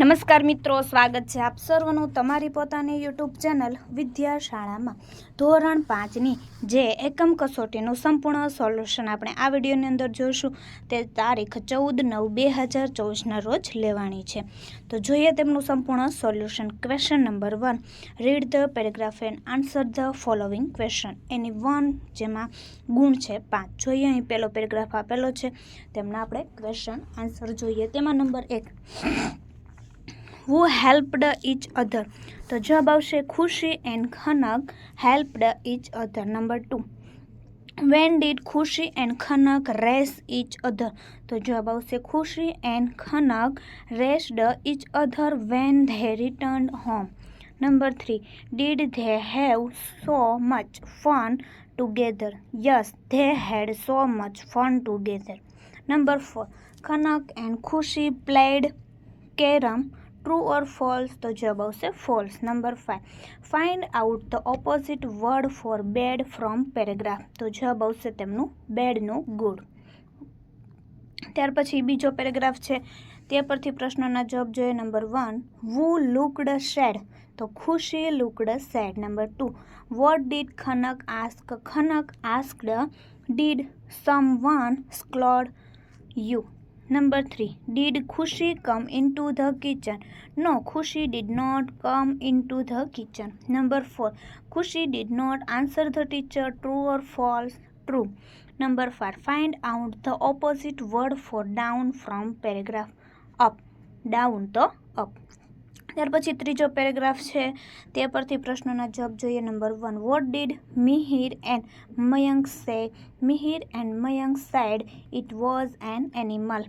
નમસ્કાર મિત્રો સ્વાગત છે આપ સર્વનું તમારી પોતાની યુટ્યુબ ચેનલ વિદ્યાશાળામાં ધોરણ પાંચની જે એકમ કસોટીનું સંપૂર્ણ સોલ્યુશન આપણે આ વિડીયોની અંદર જોઈશું તે તારીખ ચૌદ નવ બે હજાર ચોવીસના રોજ લેવાની છે તો જોઈએ તેમનું સંપૂર્ણ solution question number one read the paragraph and answer the following question any one જેમાં ગુણ છે પાંચ જોઈએ અહીં પહેલો પેરેગ્રાફ આપેલો છે તેમના આપણે ક્વેશ્ચન આન્સર જોઈએ તેમાં નંબર એક હુ હેલ્પડ ઇચ અધર તો જવાબ આવશે Khushi and Khanak helped each other number two when did Khushi and Khanak race each other તો જવાબ આવશે Khushi and Khanak raced each other when they return home number three did they have so much fun together yes they had so much fun together number four Khanak and Khushi played carrom true or false તો જવાબ આવશે false number five find out the opposite word four bed from paragraph તો જવાબ આવશે તેમનું બેડનું good ત્યાર પછી બીજો પેરેગ્રાફ છે તે પરથી પ્રશ્નોના જવાબ જોઈએ number one who looked sad તો Khushi looked sad number two what did Khanak ask Khanak asked did someone scold you Number 3. Did Khushi come into the kitchen? No, Khushi did not come into the kitchen. Number 4. Khushi did not answer the teacher true or false. True. Number 5. Find out the opposite word for down from paragraph up. Down the up. त्यारछत्रीजो paragraph है ते पर प्रश्न जवाब जो number one what did Mihir and Mayank say Mihir and Mayank said it was an animal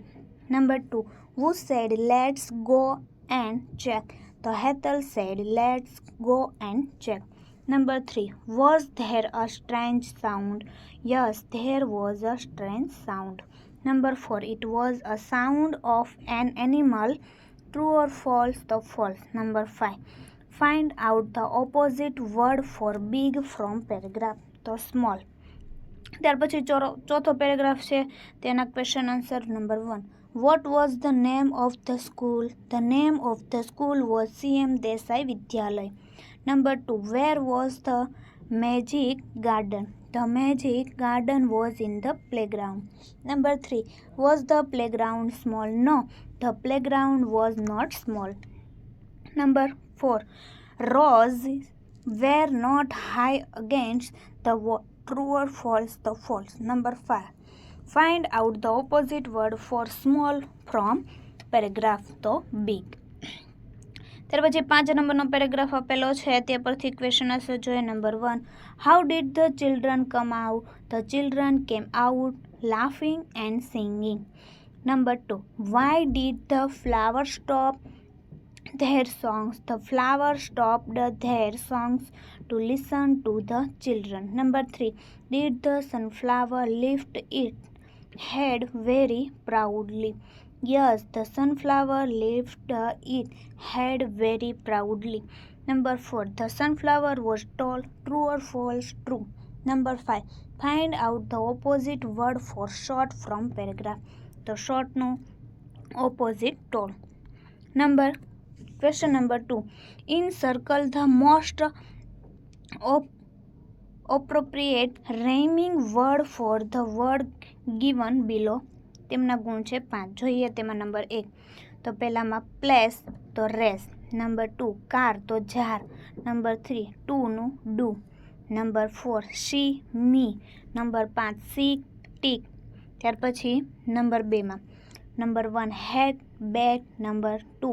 number two who said let's go and check the Hetal said let's go and check number three was there a strange sound yes there was a strange sound number four it was a sound of an animal True or false? The false. Number 5. Find out the opposite word for big from paragraph. The small. ત્યાર પછી ચોથો paragraph છે તેના question answer number one what was the name of the school the name of the school was CM Desai Vidyalaya number two where was the magic garden the magic garden was in the playground. Number 3. Was the playground small? No, the playground was not small. Number 4. Rows were not high against the wall. True or false? The false. Number 5. Find out the opposite word for small from paragraph the big. ત્યાર પછી પાંચ નંબરનો paragraph આપેલો છે તે પરથી question હશે જોઈએ number one how did the children come out the children came out laughing and singing number two why did the flower stop their songs the flowers stopped their songs to listen to the children number 3 did the sunflower lift its head very proudly Yes, the sunflower left uh, its head very proudly. Number 4. The sunflower was tall. True or false? True. Number 5. Find out the opposite word for short from paragraph. The short no opposite tall. Number question number 2. In circle the most op- appropriate rhyming word for the word given below તેમના ગુણ છે પાંચ જોઈએ તેમાં number એક તો પહેલામાં place તો રેસ નંબર ટુ કાર તો જાર નંબર થ્રી ટુનું do number four see me number પાંચ સી ટીક ત્યાર પછી નંબર બેમાં નંબર વન હેડ બેટ number two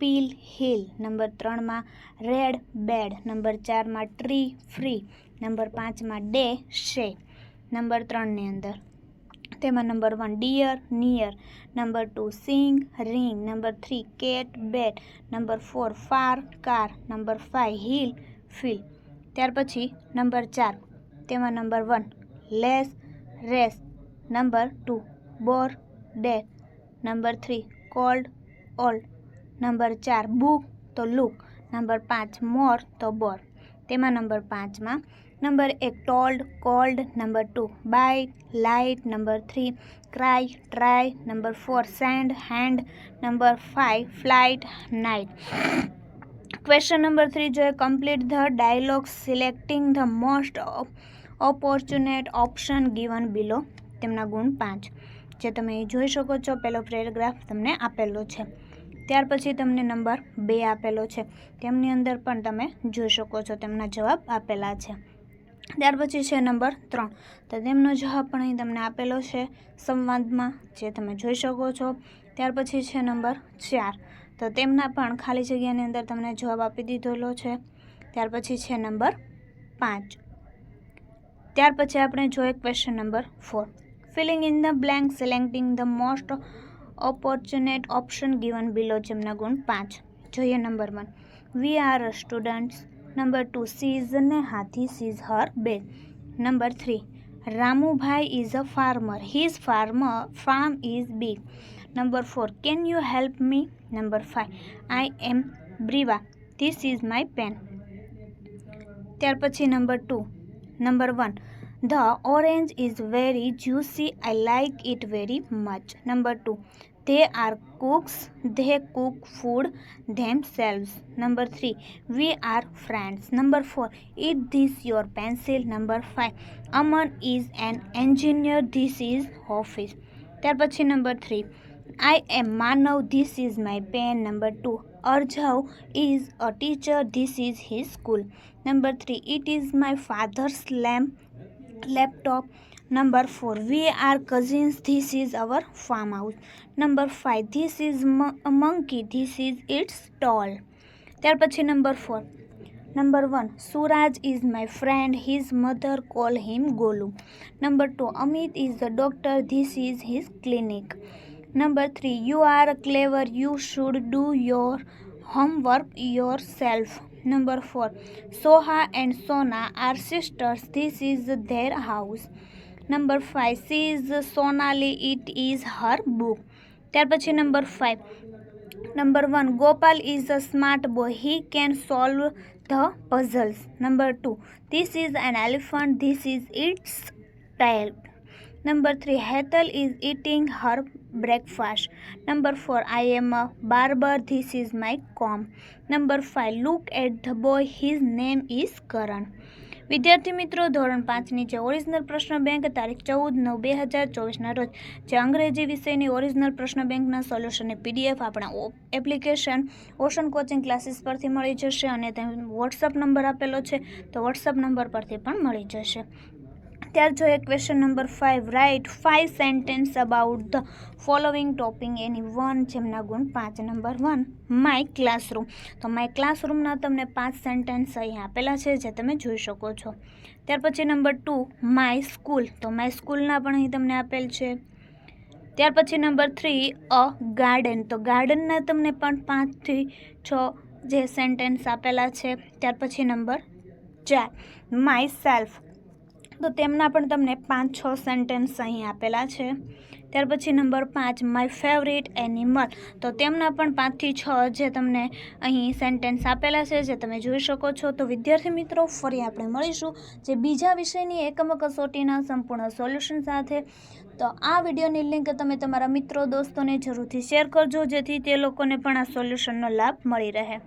peel hill number ત્રણમાં રેડ બેડ નંબર ચારમાં ટ્રી ફ્રી નંબર પાંચમાં ડે શે નંબર ત્રણની અંદર તેમાં number 1 near near number 2 sing ring number 3 cat bat number 4 far car number 5 heel fill ત્યાર પછી number 4 તેમાં number 1 less race number 2 bore day number 3 cold old number 4 book તો look number 5 more તો બર તેમાં નંબર 5 માં number એક told cold number two bite light number three cry try number four send hand number five flight night question number three જોઈએ complete the dialogue selecting the most ઓપોર્ચ્યુનેટ option given below તેમના ગુણ પાંચ જે તમે જોઈ શકો છો પહેલો પેરેગ્રાફ તમને આપેલો છે ત્યાર પછી તમને નંબર બે આપેલો છે તેમની અંદર પણ તમે જોઈ શકો છો તેમના જવાબ આપેલા છે ત્યાર પછી છે નંબર ત્રણ તો તેમનો જવાબ પણ અહીં તમને આપેલો છે સંવાદમાં જે તમે જોઈ શકો છો ત્યાર પછી છે નંબર ચાર તો તેમના પણ ખાલી જગ્યાની અંદર તમને જવાબ આપી દીધેલો છે ત્યાર પછી છે નંબર પાંચ ત્યાર પછી આપણે જોઈએ question number four filling in the blank selecting the most ઓપોર્ચ્યુનેટ option given below જેમના ગુણ પાંચ જોઈએ number one we are students number two she is ને હાથી સીઝ હર બે number three Ramubhai is a farmer his farmer farm is big number four can you help me number five I am બ્રીવા this is my pen ત્યાર પછી number two number one the orange is very juicy I like it very much number two they are cooks they cook food themselves number 3 we are friends number 4 Is this your pencil number 5 aman is an engineer this is office tarpachi number 3 i am Manu. this is my pen number 2 arjav is a teacher this is his school number 3 it is my father's lamp laptop Number 4. We are cousins. This is our farmhouse. Number 5. This is a monkey. This is its doll. Therapachi number 4. Number 1. Suraj is my friend. His mother call him Golu. Number 2. Amit is the doctor. This is his clinic. Number 3. You are clever. You should do your homework yourself. Number 4. Soha and Sona are sisters. This is their house number 5 she is sonali it is her book tarpachi number 5 number 1 gopal is a smart boy he can solve the puzzles number 2 this is an elephant this is its tail number 3 hetal is eating her breakfast number 4 i am a barber this is my comb number 5 look at the boy his name is karan વિદ્યાર્થી મિત્રો ધોરણ પાંચની જે original પ્રશ્ન bank તારીખ ચૌદ નવ બે હજાર ચોવીસના રોજ જે અંગ્રેજી વિષયની ઓરિજિનલ પ્રશ્ન બેંકના સોલ્યુશનને પીડીએફ આપણા એપ્લિકેશન ઓશન કોચિંગ ક્લાસીસ પરથી મળી જશે અને તેમ વોટ્સઅપ નંબર આપેલો છે તો વોટ્સઅપ નંબર પરથી પણ મળી જશે ત્યાર જોઈએ question number five write five sentences about the following topic any one જેમના ગુણ પાંચ નંબર વન માય ક્લાસરૂમ તો માય ક્લાસરૂમના તમને પાંચ સેન્ટેન્સ અહીં આપેલા છે જે તમે જોઈ શકો છો ત્યાર પછી નંબર ટુ માય સ્કૂલ તો માય સ્કૂલના પણ અહીં તમને આપેલ છે ત્યાર પછી નંબર થ્રી અ ગાર્ડન તો ગાર્ડનના તમને પણ પાંચથી છ જે સેન્ટેન્સ આપેલા છે ત્યાર પછી નંબર ચાર માય સેલ્ફ તો તેમના પણ તમને પાંચ છ સેન્ટેન્સ અહીં આપેલા છે ત્યાર પછી નંબર પાંચ માય ફેવરિટ એનિમલ તો તેમના પણ પાંચથી છ જે તમને અહીં સેન્ટેન્સ આપેલા છે જે તમે જોઈ શકો છો તો વિદ્યાર્થી મિત્રો ફરી આપણે મળીશું જે બીજા વિષયની એકમ કસોટીના સંપૂર્ણ સોલ્યુશન સાથે તો આ વિડીયોની લિંક તમે તમારા મિત્રો દોસ્તોને જરૂરથી શેર કરજો જેથી તે લોકોને પણ આ સોલ્યુશનનો લાભ મળી રહે